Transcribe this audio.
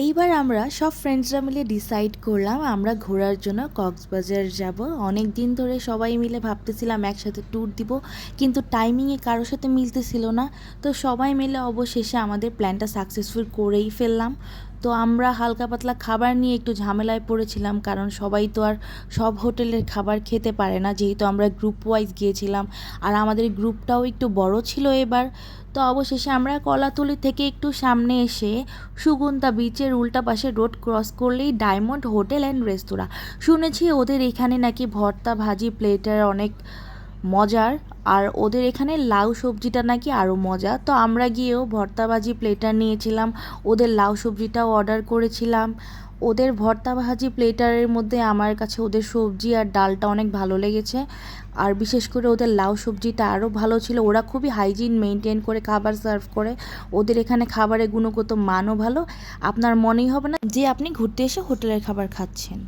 এইবার আমরা সব ফ্রেন্ডসরা মিলে ডিসাইড করলাম আমরা ঘোরার জন্য কক্সবাজার যাব। অনেক দিন ধরে সবাই মিলে ভাবতেছিলাম একসাথে ট্যুর দিব, কিন্তু টাইমিংয়ে কারোর সাথে মিলতেছিল না। তো সবাই মিলে অবশেষে আমাদের প্ল্যানটা সাকসেসফুল করেই ফেললাম। তো আমরা হালকা পাতলা খাবার নিয়ে একটু ঝামেলায় পড়েছিলাম, কারণ সবাই তো আর সব হোটেলের খাবার খেতে পারে না, যেহেতু আমরা গ্রুপ ওয়াইজ গিয়েছিলাম। আর আমাদের গ্রুপটাও একটু বড় ছিল এবার, তো অবশেষে আমরা কলাতলি থেকে একটু সামনে এসে সুগন্ধা বিচের উল্টা পাশে রোড ক্রস করলেই ডায়মন্ড হোটেল অ্যান্ড রেস্তোরাঁ শুনেছি ওদের এখানে নাকি ভর্তা, ভাজি প্লেটার অনেক মজার। আর ওদের এখানে লাউ সবজিটা নাকি আরও মজা। তো আমরা গিয়েও ভর্তা ভাজি প্লেটার নিয়েছিলাম, ওদের লাউ সবজিটাও অর্ডার করেছিলাম। ওদের ভর্তা ভাজি প্লেটারের মধ্যে আমার কাছে ওদের সবজি আর ডালটা অনেক ভালো লেগেছে। আর বিশেষ করে ওদের লাউ সবজিটা আরও ভালো ছিল। ওরা খুবই হাইজিন মেনটেন করে, খাবার সার্ভ করে। ওদের এখানে খাবারের গুণগত মানও ভালো। আপনার মনেই হবে না যে আপনি ঘুরতে এসে হোটেলের খাবার খাচ্ছেন।